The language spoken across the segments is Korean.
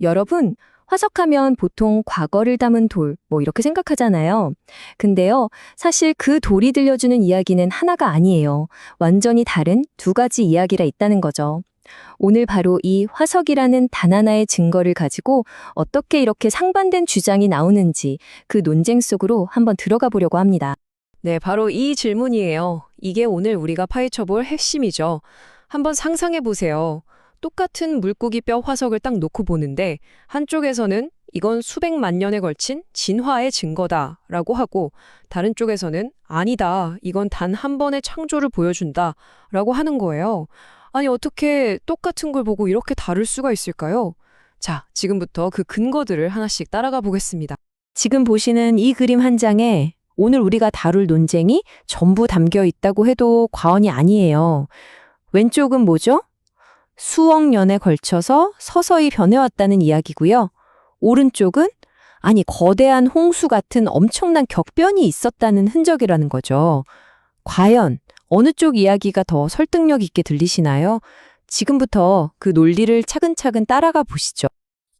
여러분, 화석하면 보통 과거를 담은 돌, 뭐 이렇게 생각하잖아요. 근데요, 사실 그 돌이 들려주는 이야기는 하나가 아니에요. 완전히 다른 두 가지 이야기가 있다는 거죠. 오늘 바로 이 화석이라는 단 하나의 증거를 가지고 어떻게 이렇게 상반된 주장이 나오는지 그 논쟁 속으로 한번 들어가 보려고 합니다. 네, 바로 이 질문이에요. 이게 오늘 우리가 파헤쳐 볼 핵심이죠. 한번 상상해 보세요. 똑같은 물고기 뼈 화석을 딱 놓고 보는데 한쪽에서는 이건 수백만 년에 걸친 진화의 증거다 라고 하고 다른 쪽에서는 아니다. 이건 단 한 번의 창조를 보여준다 라고 하는 거예요. 아니 어떻게 똑같은 걸 보고 이렇게 다를 수가 있을까요? 자, 지금부터 그 근거들을 하나씩 따라가 보겠습니다. 지금 보시는 이 그림 한 장에 오늘 우리가 다룰 논쟁이 전부 담겨 있다고 해도 과언이 아니에요. 왼쪽은 뭐죠? 수억 년에 걸쳐서 서서히 변해왔다는 이야기고요. 오른쪽은 아니 거대한 홍수 같은 엄청난 격변이 있었다는 흔적이라는 거죠. 과연 어느 쪽 이야기가 더 설득력 있게 들리시나요? 지금부터 그 논리를 차근차근 따라가 보시죠.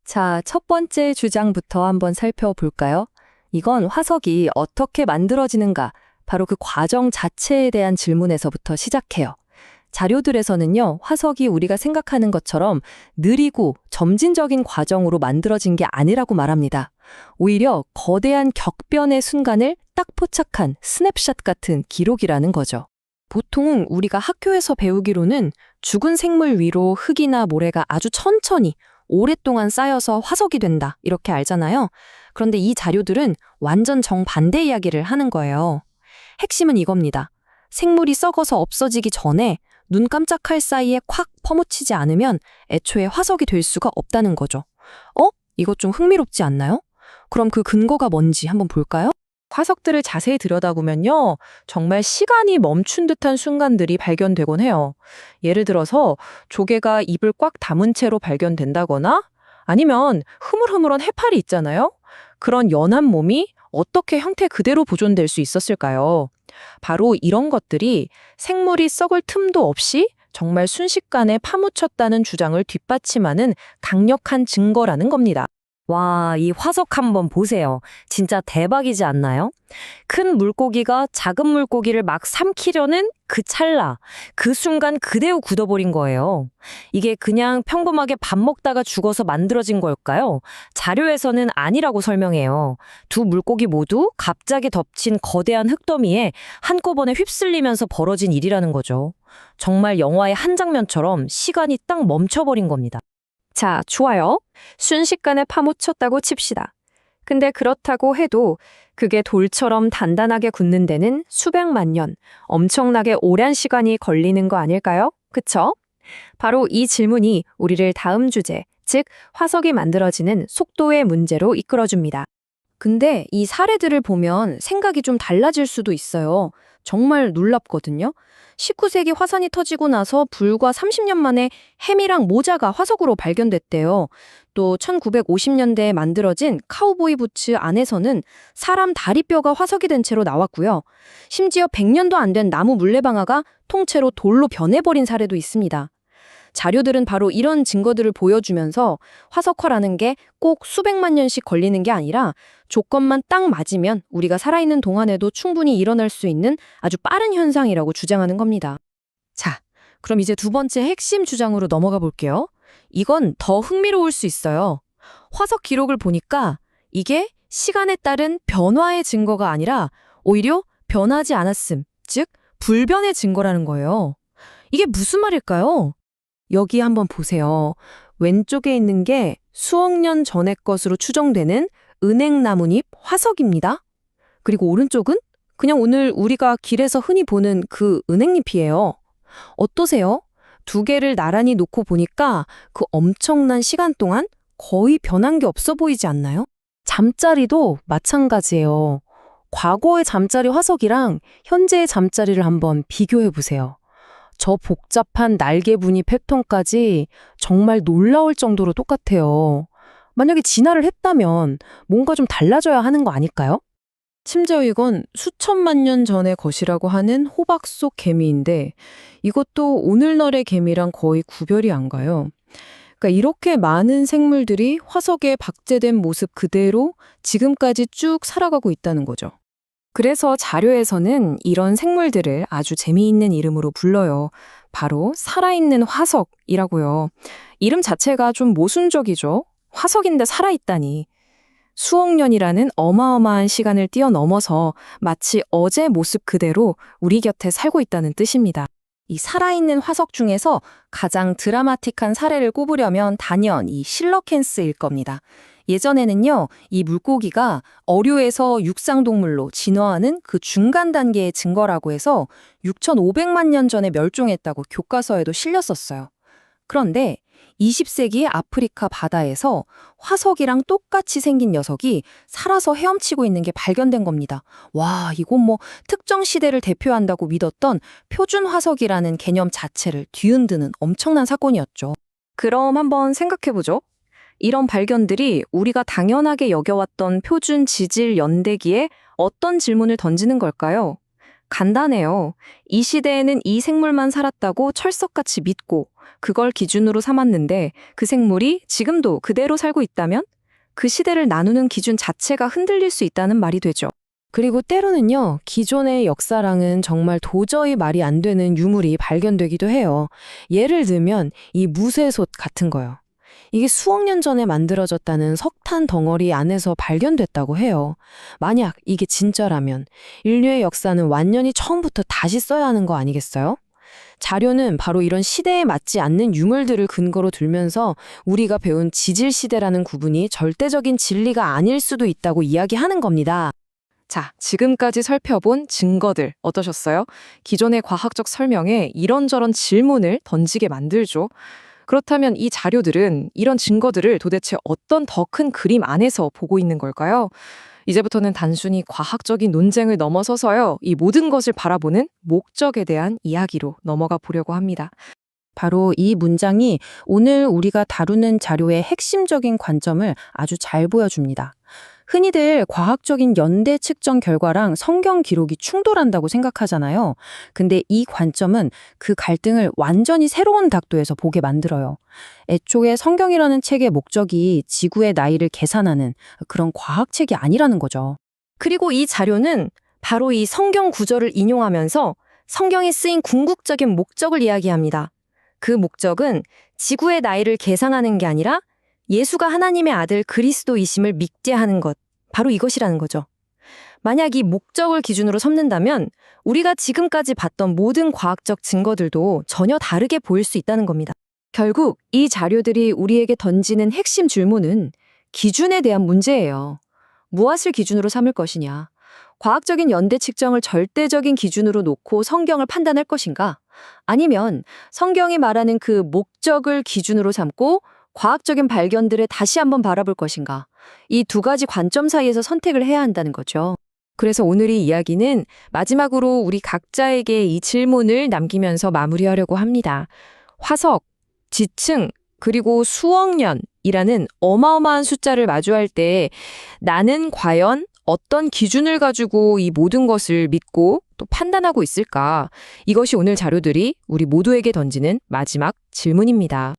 자, 첫 번째 주장부터 한번 살펴볼까요? 이건 화석이 어떻게 만들어지는가, 바로 그 과정 자체에 대한 질문에서부터 시작해요. 자료들에서는요, 화석이 우리가 생각하는 것처럼 느리고 점진적인 과정으로 만들어진 게 아니라고 말합니다. 오히려 거대한 격변의 순간을 딱 포착한 스냅샷 같은 기록이라는 거죠. 보통 우리가 학교에서 배우기로는 죽은 생물 위로 흙이나 모래가 아주 천천히 오랫동안 쌓여서 화석이 된다. 이렇게 알잖아요. 그런데 이 자료들은 완전 정반대 이야기를 하는 거예요. 핵심은 이겁니다. 생물이 썩어서 없어지기 전에 눈 깜짝할 사이에 콱 퍼묻히지 않으면 애초에 화석이 될 수가 없다는 거죠. 어? 이것 좀 흥미롭지 않나요? 그럼 그 근거가 뭔지 한번 볼까요? 화석들을 자세히 들여다보면요. 정말 시간이 멈춘 듯한 순간들이 발견되곤 해요. 예를 들어서 조개가 입을 꽉 다문 채로 발견된다거나 아니면 흐물흐물한 해파리 있잖아요. 그런 연한 몸이 어떻게 형태 그대로 보존될 수 있었을까요? 바로 이런 것들이 생물이 썩을 틈도 없이 정말 순식간에 파묻혔다는 주장을 뒷받침하는 강력한 증거라는 겁니다. 와, 이 화석 한번 보세요. 진짜 대박이지 않나요? 큰 물고기가 작은 물고기를 막 삼키려는 그 찰나, 그 순간 그대로 굳어버린 거예요. 이게 그냥 평범하게 밥 먹다가 죽어서 만들어진 걸까요? 자료에서는 아니라고 설명해요. 두 물고기 모두 갑자기 덮친 거대한 흙더미에 한꺼번에 휩쓸리면서 벌어진 일이라는 거죠. 정말 영화의 한 장면처럼 시간이 딱 멈춰버린 겁니다. 자, 좋아요. 순식간에 파묻혔다고 칩시다. 근데 그렇다고 해도 그게 돌처럼 단단하게 굳는 데는 수백만 년, 엄청나게 오랜 시간이 걸리는 거 아닐까요? 그쵸? 바로 이 질문이 우리를 다음 주제, 즉 화석이 만들어지는 속도의 문제로 이끌어줍니다. 근데 이 사례들을 보면 생각이 좀 달라질 수도 있어요. 정말 놀랍거든요. 19세기 화산이 터지고 나서 불과 30년 만에 햄이랑 모자가 화석으로 발견됐대요. 또 1950년대에 만들어진 카우보이 부츠 안에서는 사람 다리뼈가 화석이 된 채로 나왔고요. 심지어 100년도 안 된 나무 물레방아가 통째로 돌로 변해버린 사례도 있습니다. 자료들은 바로 이런 증거들을 보여주면서 화석화라는 게 꼭 수백만 년씩 걸리는 게 아니라 조건만 딱 맞으면 우리가 살아있는 동안에도 충분히 일어날 수 있는 아주 빠른 현상이라고 주장하는 겁니다. 자, 그럼 이제 두 번째 핵심 주장으로 넘어가 볼게요. 이건 더 흥미로울 수 있어요. 화석 기록을 보니까 이게 시간에 따른 변화의 증거가 아니라 오히려 변하지 않았음, 즉 불변의 증거라는 거예요. 이게 무슨 말일까요? 여기 한번 보세요. 왼쪽에 있는 게 수억 년 전의 것으로 추정되는 은행나뭇잎 화석입니다. 그리고 오른쪽은 그냥 오늘 우리가 길에서 흔히 보는 그 은행잎이에요. 어떠세요? 두 개를 나란히 놓고 보니까 그 엄청난 시간 동안 거의 변한 게 없어 보이지 않나요? 잠자리도 마찬가지예요. 과거의 잠자리 화석이랑 현재의 잠자리를 한번 비교해 보세요. 저 복잡한 날개 무늬 패턴까지 정말 놀라울 정도로 똑같아요. 만약에 진화를 했다면 뭔가 좀 달라져야 하는 거 아닐까요? 심지어 이건 수천만 년 전의 것이라고 하는 호박 속 개미인데 이것도 오늘날의 개미랑 거의 구별이 안 가요. 그러니까 이렇게 많은 생물들이 화석에 박제된 모습 그대로 지금까지 쭉 살아가고 있다는 거죠. 그래서 자료에서는 이런 생물들을 아주 재미있는 이름으로 불러요. 바로 살아있는 화석이라고요. 이름 자체가 좀 모순적이죠. 화석인데 살아있다니. 수억 년이라는 어마어마한 시간을 뛰어넘어서 마치 어제 모습 그대로 우리 곁에 살고 있다는 뜻입니다. 이 살아있는 화석 중에서 가장 드라마틱한 사례를 꼽으려면 단연 이 실러캔스일 겁니다. 예전에는요, 이 물고기가 어류에서 육상동물로 진화하는 그 중간 단계의 증거라고 해서 6,500만 년 전에 멸종했다고 교과서에도 실렸었어요. 그런데 20세기 아프리카 바다에서 화석이랑 똑같이 생긴 녀석이 살아서 헤엄치고 있는 게 발견된 겁니다. 와, 이건 뭐 특정 시대를 대표한다고 믿었던 표준 화석이라는 개념 자체를 뒤흔드는 엄청난 사건이었죠. 그럼 한번 생각해보죠. 이런 발견들이 우리가 당연하게 여겨왔던 표준 지질 연대기에 어떤 질문을 던지는 걸까요? 간단해요. 이 시대에는 이 생물만 살았다고 철석같이 믿고 그걸 기준으로 삼았는데 그 생물이 지금도 그대로 살고 있다면 그 시대를 나누는 기준 자체가 흔들릴 수 있다는 말이 되죠. 그리고 때로는요, 기존의 역사랑은 정말 도저히 말이 안 되는 유물이 발견되기도 해요. 예를 들면 이 무쇠솥 같은 거요. 이게 수억 년 전에 만들어졌다는 석탄 덩어리 안에서 발견됐다고 해요. 만약 이게 진짜라면 인류의 역사는 완전히 처음부터 다시 써야 하는 거 아니겠어요? 자료는 바로 이런 시대에 맞지 않는 유물들을 근거로 들면서 우리가 배운 지질 시대라는 구분이 절대적인 진리가 아닐 수도 있다고 이야기하는 겁니다. 자, 지금까지 살펴본 증거들 어떠셨어요? 기존의 과학적 설명에 이런저런 질문을 던지게 만들죠. 그렇다면 이 자료들은 이런 증거들을 도대체 어떤 더 큰 그림 안에서 보고 있는 걸까요? 이제부터는 단순히 과학적인 논쟁을 넘어서서요, 이 모든 것을 바라보는 목적에 대한 이야기로 넘어가 보려고 합니다. 바로 이 문장이 오늘 우리가 다루는 자료의 핵심적인 관점을 아주 잘 보여줍니다. 흔히들 과학적인 연대 측정 결과랑 성경 기록이 충돌한다고 생각하잖아요. 근데 이 관점은 그 갈등을 완전히 새로운 각도에서 보게 만들어요. 애초에 성경이라는 책의 목적이 지구의 나이를 계산하는 그런 과학책이 아니라는 거죠. 그리고 이 자료는 바로 이 성경 구절을 인용하면서 성경에 쓰인 궁극적인 목적을 이야기합니다. 그 목적은 지구의 나이를 계산하는 게 아니라 예수가 하나님의 아들 그리스도이심을 믿게 하는 것, 바로 이것이라는 거죠. 만약 이 목적을 기준으로 삼는다면 우리가 지금까지 봤던 모든 과학적 증거들도 전혀 다르게 보일 수 있다는 겁니다. 결국 이 자료들이 우리에게 던지는 핵심 질문은 기준에 대한 문제예요. 무엇을 기준으로 삼을 것이냐? 과학적인 연대 측정을 절대적인 기준으로 놓고 성경을 판단할 것인가? 아니면 성경이 말하는 그 목적을 기준으로 삼고 과학적인 발견들을 다시 한번 바라볼 것인가? 이 두 가지 관점 사이에서 선택을 해야 한다는 거죠. 그래서 오늘의 이야기는 마지막으로 우리 각자에게 이 질문을 남기면서 마무리하려고 합니다. 화석, 지층, 그리고 수억 년이라는 어마어마한 숫자를 마주할 때 나는 과연 어떤 기준을 가지고 이 모든 것을 믿고 또 판단하고 있을까? 이것이 오늘 자료들이 우리 모두에게 던지는 마지막 질문입니다.